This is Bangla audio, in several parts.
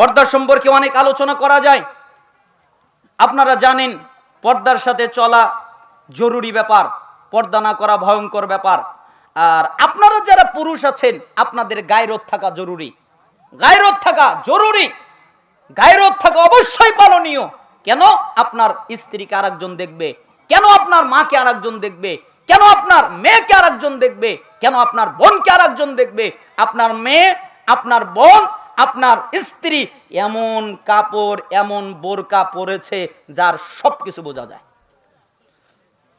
পর্দা সম্পর্কে অনেক আলোচনা করা যায়। আপনারা জানেন, পর্দার সাথে চলা জরুরি ব্যাপার, পর্দা না করা ভয়ঙ্কর ব্যাপার। আর আপনারা যারা পুরুষ আছেন, আপনাদের গায়রত থাকা জরুরি। গায়রত থাকা জরুরি। গায়রত থাকা অবশ্যই পালনীয়। কেন? আপনার স্ত্রীকে আরেকজন দেখবে। কেন আপনার মাকে আরেকজন দেখবে? কেন আপনার মেয়েকে আরেকজন দেখবে? কেন আপনার বোনকে আরেকজন দেখবে? আপনার মেয়ে, আপনার বোন আপনার স্ত্রী এমন কাপড়, এমন বোরকা পরেছে যার সবকিছু বোঝা যায়।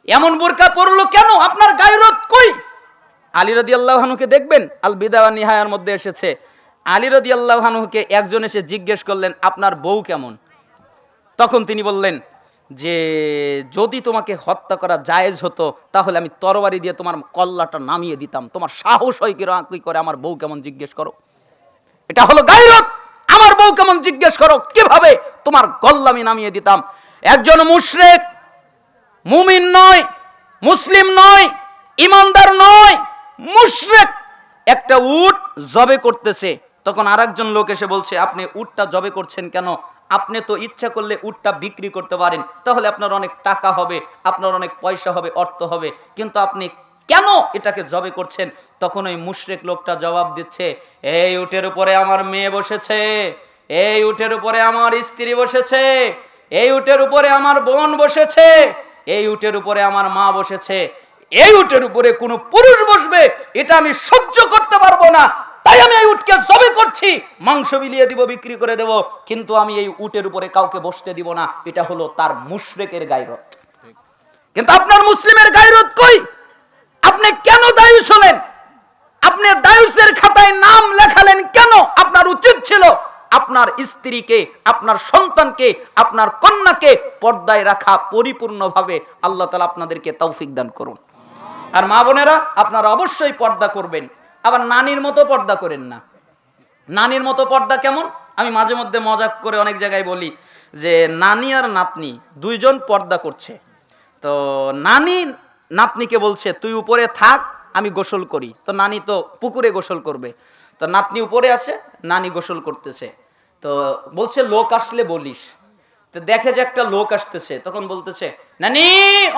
এমন বোরকা পরলো কেন? আপনার গায়রত কই? আলী রদি আল্লাহানুকে দেখবেন? আল বিদা নিহায়ার মধ্যে এসেছে। আলী রদি আল্লাহানুকে একজন এসে জিজ্ঞেস করলেন, আপনার বউ কেমন? তখন তিনি বললেন, যে যদি তোমাকে হত্যা করা জায়েজ হতো, তাহলে আমি তরবারি দিয়ে তোমার কল্লাটা নামিয়ে দিতাম। তোমার সাহস হয় কি করে আমার বউ কেমন জিজ্ঞেস করো? এটা হলো গায়রত। আমার বউ কেমন জিজ্ঞেস করো, কীভাবে তোমার গল্লা আমি নামিয়ে দিতাম? একজন মুশরেক, মুমিন নয়, মুসলিম নয়, ইমানদার নয়, মুশরেক। একটা উট জবে করতেছে, তখন আরেকজন লোক এসে বলছে, আপনি উটটা জবে করছেন কেন? আপনি তো ইচ্ছা করলে উটটা বিক্রি করতে পারেন। তাহলে আপনার অনেক টাকা হবে, আপনার অনেক পয়সা হবে, অর্থ হবে। কিন্তু আপনি কেন এটাকে জবে করছেন? তখন ওই মুশরেক লোকটা জবাব দিচ্ছে, এই উটের উপরে আমার মেয়ে বসেছে, এই উটের উপরে আমার স্ত্রী বসেছে, এই উটের উপরে আমার বোন বসেছে, এই উটের উপরে আমার মা বসেছে, এই উটের উপরে কোনো পুরুষ বসবে, এটা আমি সহ্য করতে পারব না। তাই আমি এই উটকে জবে করছি, মাংস বিলিয়ে দিব, বিক্রি করে দেব, কিন্তু আমি এই উটের উপরে কাউকে বসতে দিব না। এটা হলো তার মুশরেকের গায়রত কিন্তু আপনার মুসলিমের গায়রত কই? আপনি কেন দায়ুস হলেন আপনি দায়ুসের খাতায় নাম লেখালেন কেন? আপনার উচিত ছিল আপনার স্ত্রীকে, আপনার সন্তানকে, আপনার কন্যাকে পর্দায় রাখা পরিপূর্ণভাবে আল্লাহ তালা আপনাদেরকে তৌফিক দান করুন। আর মা বোনেরা, আপনারা অবশ্যই পর্দা করবেন। আবার নানির মতো পর্দা করেন না। নানির মতো পর্দা কেমন? আমি মাঝে মধ্যে মজাক করে অনেক জায়গায় বলি যে, নানি আর নাতনি দুইজন পর্দা করছে। তো নানি নাতনিকে বলছে, তুই উপরে থাক, আমি গোসল করি। তো নানি তো পুকুরে গোসল করবে। তো নাতনি উপরে আছে, নানি গোসল করতেছে। তো বলছে, লোক আসলে বলিস। তো দেখে যে একটা লোক আসতেছে, তখন বলতেছে, নানি,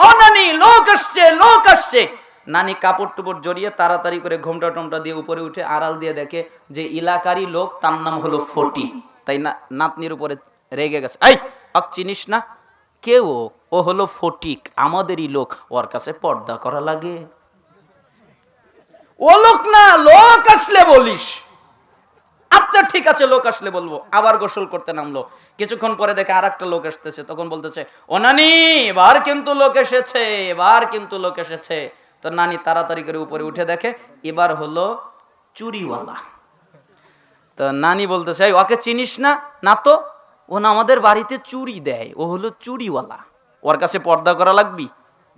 ও নানি, লোক আসছে লোক আসছে। নানি কাপড় টুপড় জড়িয়ে তাড়াতাড়ি করে ঘোমটা টমটা দিয়ে উপরে উঠে আড়াল দিয়ে দেখে যে এলাকারই লোক, তার নাম হলো ফটি। তাই না, নাতনির উপরে রেগে গেছে। এই, অক চিনিস না? কে ও ও হলো ফটিক, আমাদেরই লোক, ওর কাছে পর্দা করা লাগে। ও লোক না, লোক আসলে বলিস। আচ্ছা ঠিক আছে, লোক আসলে বলব। আবার গোসল করতে নামলো। কিছুক্ষণ পরে দেখে আর একটা লোক আসতেছে, তখন বলতেছে, ও নানি, এবার কিন্তু লোক এসেছে, এবার কিন্তু লোক এসেছে। তো নানি তাড়াতাড়ি করে উপরে উঠে দেখে, এবার হলো চুরিওয়ালা। তো নানি বলতেছে ওকে চিনিস না? না তো? ও না আমাদের বাড়িতে চুরি দেয়, ও হলো চুরিওয়ালা। ওর কাছে পর্দা করা লাগবি?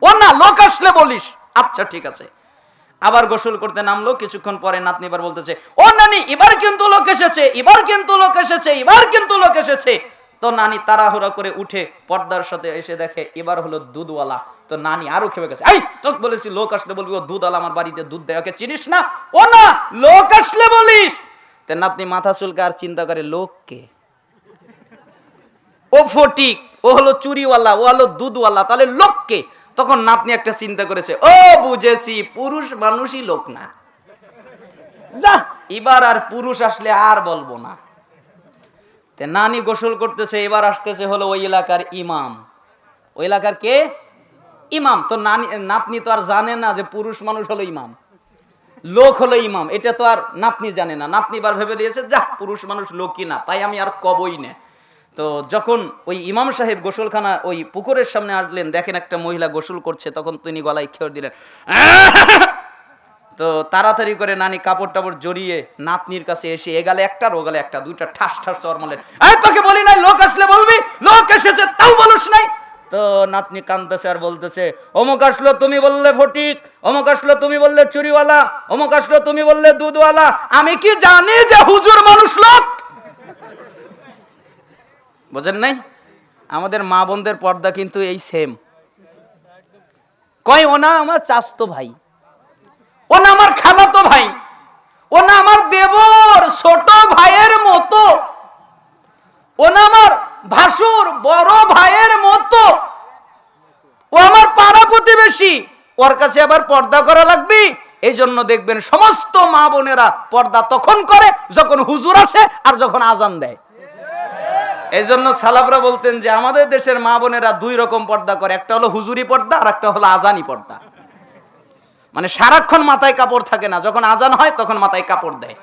ও না, লোক আসলে বলিস। আচ্ছা ঠিক আছে। আবার গোসল করতে নামলো, কিছুক্ষণ পরে নাতনি এবার বলতেছে, ও নানি, এবার কিন্তু লোক এসেছে, এবার কিন্তু লোক এসেছে, এবার কিন্তু লোক এসেছে। তো নানি তাড়াহুড়া করে উঠে পর্দার সাথে এসে দেখে এবার হলো দুধওয়ালা। তো নানি আরও খেপে গেছে, এই, তোকে বলেছি, লোক আসলে বলবি, ও দুধওয়ালা আমার বাড়িতে দুধ দেয়, ওকে চিনিস না? ও না, লোক আসলে বলিস! তে নাতনি মাথা চুলকে আর চিন্তা করে লোককে ও ফটিক, ও হলো চুরিওয়ালা, ও হলো দুধওয়ালা, তাহলে লোককে? তখন নাতনি একটা চিন্তা করেছে, ও বুঝেছি, পুরুষ মানুষই লোক না। যা, এবার আর পুরুষ আসলে আর বলব না। নানি গোসল করতেছে, এবার আসতেছে হলো ওই এলাকার ইমাম। ওই এলাকার কে? ইমাম। তো নানি, নাতনি তো আর জানে না যে পুরুষ মানুষ হলো ইমাম। লোক হলো ইমাম, এটা তো আর নাতনি জানে না। নাতনি বার ভেবে দিয়েছে, যা, পুরুষ মানুষ লোকই না, তাই আমি আর কবই না। তো যখন ওই ইমাম সাহেব গোসলখানা ওই পুকুরের সামনে আসলেন, দেখেন একটা মহিলা গোসল করছে, তখন তিনি গলায় খেয়ে দিলেন। তো তাড়াতাড়ি করে নানি কাপড় টাপড় জড়িয়ে নাতনির কাছে এসে এগালে একটা রোগালে একটা, দুইটা ঠাস ঠাস চর মারলেন। তোকে বলি নাই, লোক আসলে বলবি? লোক এসেছে, তাও বলুস নাই? তো নাতনি কান্দতেছে আর বলতেছে, অমুক আসলো তুমি বললে ফটিক, অমুক আসলো তুমি বললে চুরিওয়ালা, অমুক আসলো তুমি বললে দুধওয়ালা, আমি কি জানি যে হুজুর মানুষ লোক? বোঝেন নাই? আমাদের মা বোনদের পর্দা কিন্তু এই সেম কয়, ওনা আমার চাস্তো ভাই। ও না আমার খালাতো ভাই। ও না আমার দেবর ছোট ভাইয়ের মতো। ও না আমার ভাসুর বড় ভাইয়ের মতো। ও আমার পাড়া প্রতিবেশী। ওর কাছে আবার পর্দা করা লাগবে। এই জন্য দেখবেন সমস্ত মা বোনেরা পর্দা তখন করে যখন হুজুর আসে আর যখন আজান দেয়। এই জন্য সালাফরা বলতেন যে আমাদের দেশের মা বোনেরা দুই রকম পর্দা করে, একটা হলো হুজুরি পর্দা আর একটা হলো আজানি পর্দা। মানে সারাক্ষণ মাথায় কাপড় থাকে না, যখন আজান হয় তখন মাথায় কাপড় দেয়।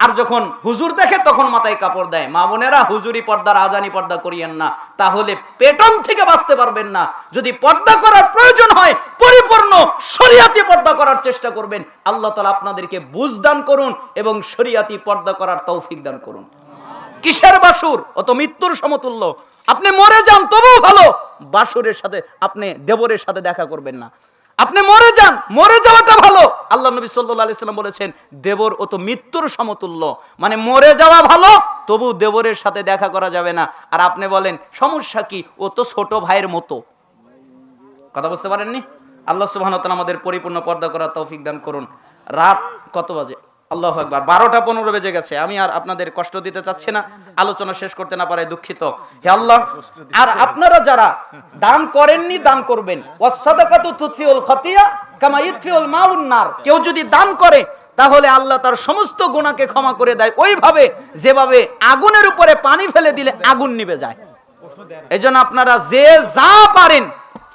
আর যখন হুজুর দেখে তখন মাথায় কাপড় দেয়। মা বোনেরা হুজুরি পর্দার আজানি পর্দা করিয়েন না, তাহলে পেটন থেকে বাঁচতে পারবেন না। যদি পর্দা করার প্রয়োজন হয়, পরিপূর্ণ শরিয়াতি পর্দা করার চেষ্টা করবেন। আল্লাহ তালা আপনাদেরকে বুঝ দান করুন এবং শরিয়াতি পর্দা করার তৌফিক দান করুন। কিসের বাসুর? ও তো মৃত্যুর সমতুল্য। আপনি মরে যান, তবুও ভালো। বাসুরের সাথে, আপনি দেবরের সাথে দেখা করবেন না। আপনি মরে যান, মরে যাওয়াটা ভালো। আল্লাহ নবী সাল্লাম বলেছেন, দেবর ও তো মৃত্যুর সমতুল্য। মানে মরে যাওয়া ভালো তবু দেবরের সাথে দেখা করা যাবে না। আর আপনি বলেন, সমস্যা কি? ও তো ছোট ভাইয়ের মতো। কথা বুঝতে পারেননি? আল্লাহ তাআলা আমাদের পরিপূর্ণ পর্দা করার তৌফিক দান করুন। রাত কত বাজে? আল্লাহ একবার বারোটা পনেরো বেজে গেছে। আমি আর আপনাদের কষ্ট দিতে চাচ্ছি না। আলোচনা শেষ করতে না পারে দুঃখিত। হে আল্লাহ, আর আপনারা যারা দান করেননি, দান করবেন। কেউ যদি দান করে, তাহলে আল্লাহ তার সমস্ত গুণাকে ক্ষমা করে দেয়। ওইভাবে, যেভাবে আগুনের উপরে পানি ফেলে দিলে আগুন নিভে যায়। এই আপনারা যে যা পারেন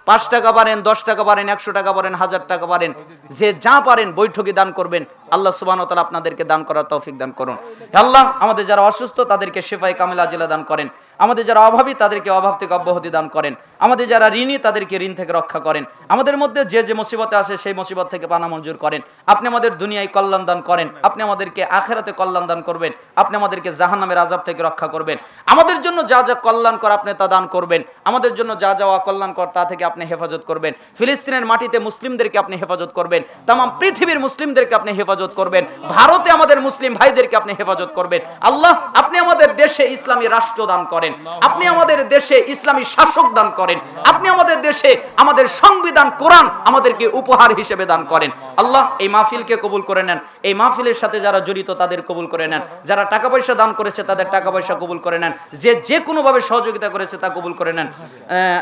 পাঁচ টাকা পারেন দশ টাকা পারেন একশো টাকা পারেন হাজার টাকা পারেন যে যা পারেন বৈঠকে দান করবেন, আল্লাহ সুবাহ তালা আপনাদেরকে দান করার তৌফিক দান করুন। আল্লাহ, আমাদের যারা অসুস্থ তাদেরকে সেফাই কামিলা জেলা দান করেন। আমাদের যারা অভাবী তাদেরকে অভাব থেকে অব্যাহতি দান করেন। আমাদের যারা ঋণী, তাদেরকে ঋণ থেকে রক্ষা করেন। আমাদের মধ্যে যে যে মুসিবতে আসে, সেই মুসিবত থেকে পানা মঞ্জুর করেন। আপনি আমাদের দুনিয়ায় কল্যাণ দান করেন। আপনি আমাদেরকে আখেরাতে কল্যাণ দান করবেন। আপনি আমাদেরকে জাহান্নামের আজাব থেকে রক্ষা করবেন। আমাদের জন্য যা যা কল্যাণ কর আপনি তা দান করবেন। আমাদের জন্য যা যা অকল্যাণ কর তা থেকে আপনি হেফাজত করবেন। ফিলিস্তিনের মাটিতে মুসলিমদেরকে আপনি হেফাজত করবেন। তাম পৃথিবীর মুসলিমদেরকে আপনি হেফাজত করবেন। ভারতে আমাদের মুসলিম ভাইদেরকে আপনি হেফাজত করবেন। আল্লাহ, আপনি আমাদের দেশে ইসলামী রাষ্ট্র দান করেন। আপনি আমাদের দেশে ইসলামী শাসক দান করেন। আপনি আমাদের দেশে আমাদের সংবিধান, কোরআন আমাদেরকে উপহার হিসেবে দান করেন। আল্লাহ, এই মাহফিলকে কবুল করে নেন। এই মাহফিলের সাথে যারা জড়িত তাদের কবুল করে নেন। যারা টাকা পয়সা দান করেছে তাদের টাকা পয়সা কবুল করে নেন। যে যে কোনোভাবে সহযোগিতা করেছে তা কবুল করে নেন।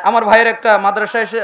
আমার ভাইয়ের একটা মাদ্রাসা এসে